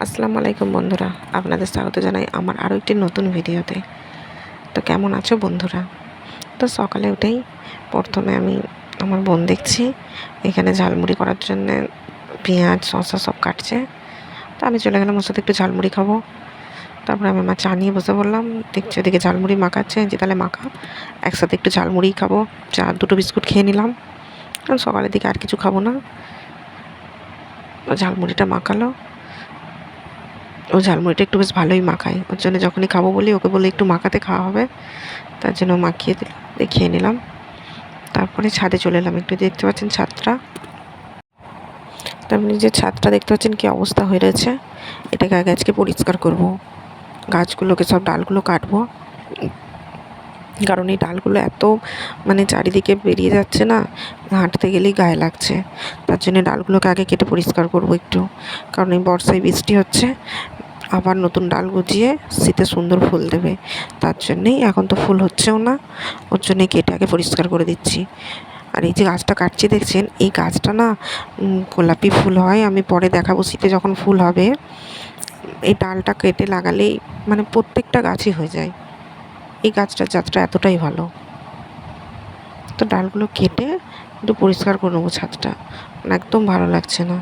আসসালামু আলাইকুম বন্ধুরা, আপনাদের স্বাগত জানাই আমার আরও একটি নতুন ভিডিওতে। তো কেমন আছো বন্ধুরা? তো সকালে উঠেই প্রথমে আমি আমার বোন দেখছি, এখানে ঝালমুড়ি করার জন্য পেঁয়াজ, শসা সব কাটছে। তো আমি চলে গেলাম ওর সাথে একটু ঝালমুড়ি খাব। তারপরে আমি আমার চা নিয়ে বসে বললাম দেখছি ওদিকে ঝালমুড়ি মাখাচ্ছে যে তাহলে মাখা। একসাথে একটু ঝালমুড়ি খাব, চা, দুটো বিস্কুট খেয়ে নিলাম। সকালের দিকে আর কিছু খাব না। ঝালমুড়িটা মাখালো। ও ঝালমুড়িটা একটু বেশ ভালোই মাখায়। ওর জন্য যখনই খাব বলি, ওকে বলে একটু মাখাতে খাওয়া হবে। তার জন্য মাখিয়ে দিল, দেখিয়ে নিলাম। তারপরে ছাদে চলে এলাম। একটু দেখতে পাচ্ছেন ছাদটা। তারপরে যে ছাদটা দেখতে পাচ্ছেন কী অবস্থা হয়ে রয়েছে, এটাকে আগে আজকে পরিষ্কার করব। গাছগুলোকে সব ডালগুলো কাটবো। কারণ এই ডালগুলো এত মানে চারিদিকে বেরিয়ে যাচ্ছে না, হাঁটতে গেলেই গায়ে লাগছে। তার জন্য ডালগুলোকে আগে কেটে পরিষ্কার করব একটু। কারণ এই বর্ষায় বৃষ্টি হচ্ছে, আবার নতুন ডাল গজিয়ে শীতে সুন্দর ফুল দেবে। তার জন্যেই এখন তো ফুল হচ্ছেও না, ওর জন্যে কেটে আগে পরিষ্কার করে দিচ্ছি। আর এই যে গাছটা কাটছি দেখছেন, এই গাছটা না গোলাপি ফুল হয়, আমি পরে দেখাবো শীতে যখন ফুল হবে। এই ডালটা কেটে লাগালেই মানে প্রত্যেকটা গাছই হয়ে যায়। এই গাছটার জাতটা এতটাই ভালো। তো ডালগুলো কেটে একটু পরিষ্কার করে নেব ছাদটা। মানে একদম ভালো লাগছে না।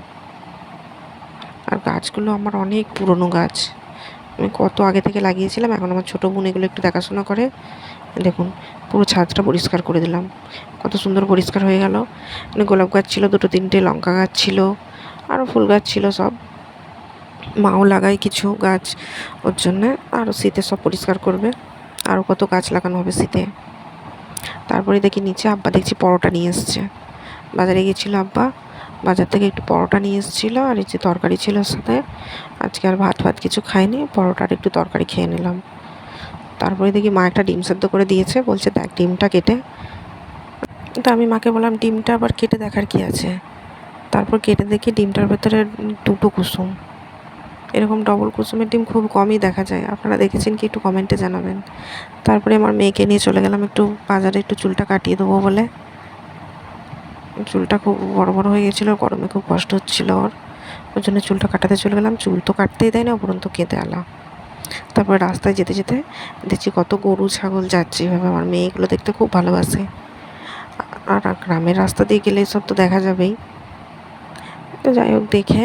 আর গাছগুলো আমার অনেক পুরনো গাছ। আমি কত আগে থেকে লাগিয়েছিলাম, এখন আমার ছোটো বোন এগুলো একটু দেখাশোনা করে। দেখুন, পুরো ছাদটা পরিষ্কার করে দিলাম। কত সুন্দর পরিষ্কার হয়ে গেল। মানে গোলাপ গাছ ছিল, দুটো তিনটে লঙ্কা গাছ ছিল আরও ফুল গাছ ছিল সব। মাও লাগায় কিছু গাছ। ওর জন্যে আরও শীতে সব পরিষ্কার করবে। আরও কত গাছ লাগানো হবে শীতে। তারপরে দেখি নিচে আব্বা দেখছি পরোটা নিয়ে এসছে। বাজারে গিয়েছিল আব্বা, বাজার থেকে একটু পরোটা নিয়ে এসেছিল আর এই যে তরকারি ছিল সাথে। আজকে আর ভাত ভাত কিছু খাইনি, পরোটার একটু তরকারি খেয়ে নিলাম। তারপরে দেখি মা একটা ডিম সেদ্ধ করে দিয়েছে, বলছে দেখ ডিমটা কেটে। তো আমি মাকে বললাম, ডিমটা আবার কেটে দেখার কি আছে? তারপর কেটে দেখি ডিমটার ভেতরে দুটো কুসুম। এরকম ডবল কুসুমের ডিম খুব কমই দেখা যায়। আপনারা দেখেছেন কি একটু কমেন্টে জানাবেন। তারপরে আমার মেয়েকে নিয়ে চলে গেলাম একটু বাজারে একটু চুলটা কাটিয়ে দেবো বলে। চুলটা খুব বড় বড় হয়ে গেছিল, গরমে খুব কষ্ট হচ্ছিল ওর। ওই জন্য চুলটা কাটাতে চলে গেলাম, চুল তো কাটতেই দেয় না, উপরন্ত কেঁদে আলা। তারপরে রাস্তায় যেতে যেতে দেখছি কত গরু, ছাগল যাচ্ছে এভাবে। আমার মেয়ে এগুলো দেখতে খুব ভালোবাসে। আর গ্রামের রাস্তা দিয়ে গেলে সব তো দেখা যাবেই। তো যাই হোক, দেখে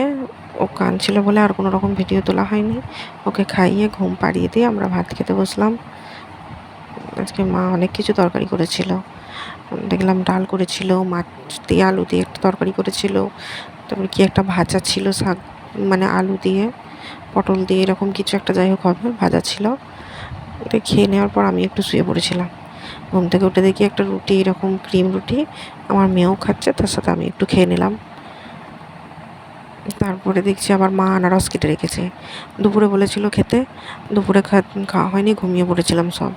ও কাঁদছিল বলে আর কোনো রকম ভিডিও তোলা হয়নি। ওকে খাইয়ে ঘুম পাড়িয়ে দিয়ে আমরা ভাত খেতে বসলাম। আজকে মা অনেক কিছু তরকারি করেছিল। দেখলাম ডাল করেছিল, মাছ দিয়ে আলু দিয়ে একটা তরকারি করেছিল, তারপরে কি একটা ভাজা ছিল শাক মানে আলু দিয়ে, পটল দিয়ে, এরকম কিছু একটা যাই হোক হবে, ভাজা ছিল। এটা খেয়ে নেওয়ার পর আমি একটু শুয়ে পড়েছিলাম। ঘুম থেকে উঠে দেখি একটা রুটি, এরকম ক্রিম রুটি, আমার মেয়েও খাচ্ছে, তার সাথে আমি একটু খেয়ে নিলাম। তারপরে দেখছি আবার মা আনারস কেটে রেখেছে। দুপুরে বলেছিল খেতে, দুপুরে খাওয়া হয়নি, ঘুমিয়ে পড়েছিলাম সব।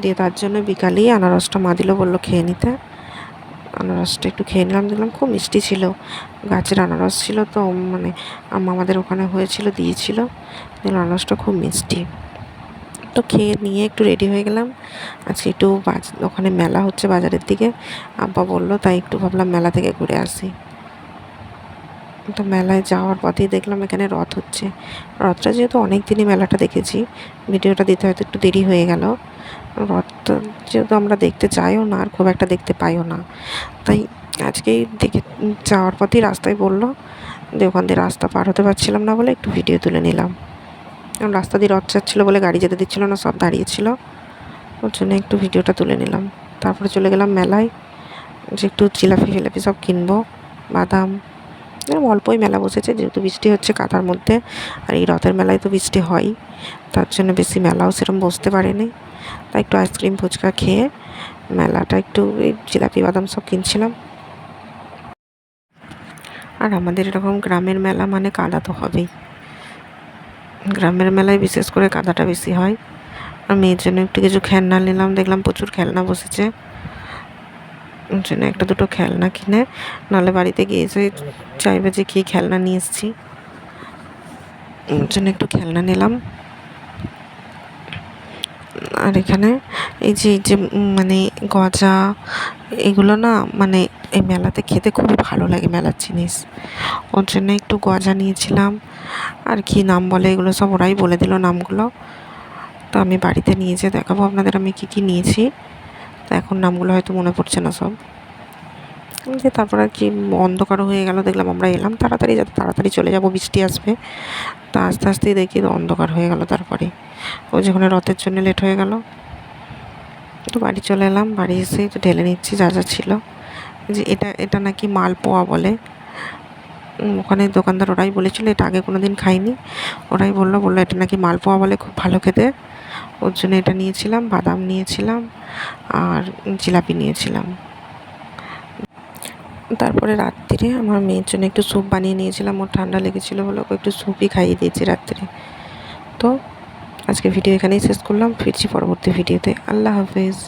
দিয়ে তার জন্য বিকালেই আনারসটা মা দিল, বলল খেয়ে নিতে। আনারসটা একটু খেয়ে নিলাম, দেখলাম খুব মিষ্টি ছিল। গাছের আনারস ছিল তো মানে আমাদের ওখানে হয়েছিল, দিয়েছিল। দেখলাম আনারসটা খুব মিষ্টি। তো খেয়ে নিয়ে একটু রেডি হয়ে গেলাম। আজকে একটু ওখানে মেলা হচ্ছে বাজারের দিকে। আব্বা বলল, তাই একটু ভাবলাম মেলা থেকে ঘুরে আসি। তো মেলায় যাওয়ার পথেই দেখলাম এখানে রথ হচ্ছে। রথটা যেহেতু অনেক দিনই মেলাটা দেখেছি, ভিডিওটা দিতে হয়তো একটু দেরি হয়ে গেল। রথটা যেহেতু আমরা দেখতে চাইও না, আর খুব একটা দেখতে পাইও না। তাই আজকেই দেখে যাওয়ার পথেই রাস্তায় বলল, যে ওখান দিয়ে রাস্তা পার হতে পারছিলাম না বলে একটু ভিডিও তুলে নিলাম। রাস্তা দিয়ে রথ যাচ্ছিল বলে গাড়ি যেতে দিচ্ছিল না, সব দাঁড়িয়েছিল। ওর জন্য একটু ভিডিওটা তুলে নিলাম। তারপরে চলে গেলাম মেলায়, যে একটু জিলাপি ফিলাপি সব কিনবো, বাদাম এরকম অল্পই মেলা বসেছে, যেহেতু বৃষ্টি হচ্ছে কাদার মধ্যে, আর এই রথের মেলায় তো বৃষ্টি হয়ই তার জন্য বেশি মেলাও সেরকম বসতে পারেনি। তাই একটু আইসক্রিম, ফুচকা খেয়ে মেলাটা একটু এই জিলাপি, বাদাম সব কিনছিলাম। আর আমাদের এরকম গ্রামের মেলা মানে কাদা তো হবেই। গ্রামের মেলায় বিশেষ করে কাদাটা বেশি হয়। আর মেয়ের জন্য একটু কিছু খেলনা নিলাম, দেখলাম প্রচুর খেলনা বসেছে। জন্য একটা দুটো খেলনা কিনে, নাহলে বাড়িতে গিয়ে এসে চাইবে যে কী খেলনা নিয়ে এসেছি। জন্য একটু খেলনা নিলাম। আর এখানে এই যে এই যে মানে গজা, এগুলো না মানে এই মেলাতে খেতে খুবই ভালো লাগে মেলার জিনিস। ওর জন্য একটু গজা নিয়েছিলাম। আর কি নাম বলে এগুলো সব ওরাই বলে দিল নামগুলো। তো আমি বাড়িতে নিয়ে যেয়ে দেখাবো আপনাদের আমি কী কী নিয়েছি। তো এখন নামগুলো হয়তো মনে পড়ছে না সব। যে তারপর আর কি অন্ধকারও হয়ে গেল, দেখলাম আমরা এলাম তাড়াতাড়ি, যাতে তাড়াতাড়ি চলে যাব, বৃষ্টি আসবে। তা আস্তে আস্তেই দেখি অন্ধকার হয়ে গেল তারপরে। ওই যেখানে রথের জন্য লেট হয়ে গেল। তো বাড়ি চলে এলাম, বাড়ি এসে একটু ঢেলে নিচ্ছি, যা যা ছিল। যে এটা এটা নাকি মালপোয়া বলে। ওখানে দোকানদার ওরাই বলেছিল, এটা আগে কোনো দিন খাইনি। ওরাই বলল বলল এটা নাকি মালপোয়া বলে, খুব ভালো খেতে। ওর জন্য এটা নিয়েছিলাম, বাদাম নিয়েছিলাম আর জিলাপি নিয়েছিলাম। তারপরে রাত্রিরে আমার মেয়ের জন্য একটু স্যুপ বানিয়ে নিয়েছিলাম, ওর ঠান্ডা লেগেছিলো বলে ওকে একটু স্যুপই খাইয়ে দিয়েছি রাত্রে। তো আজকে ভিডিও এখানেই শেষ করলাম, ফিরছি পরবর্তী ভিডিওতে। আল্লাহ হাফেজ।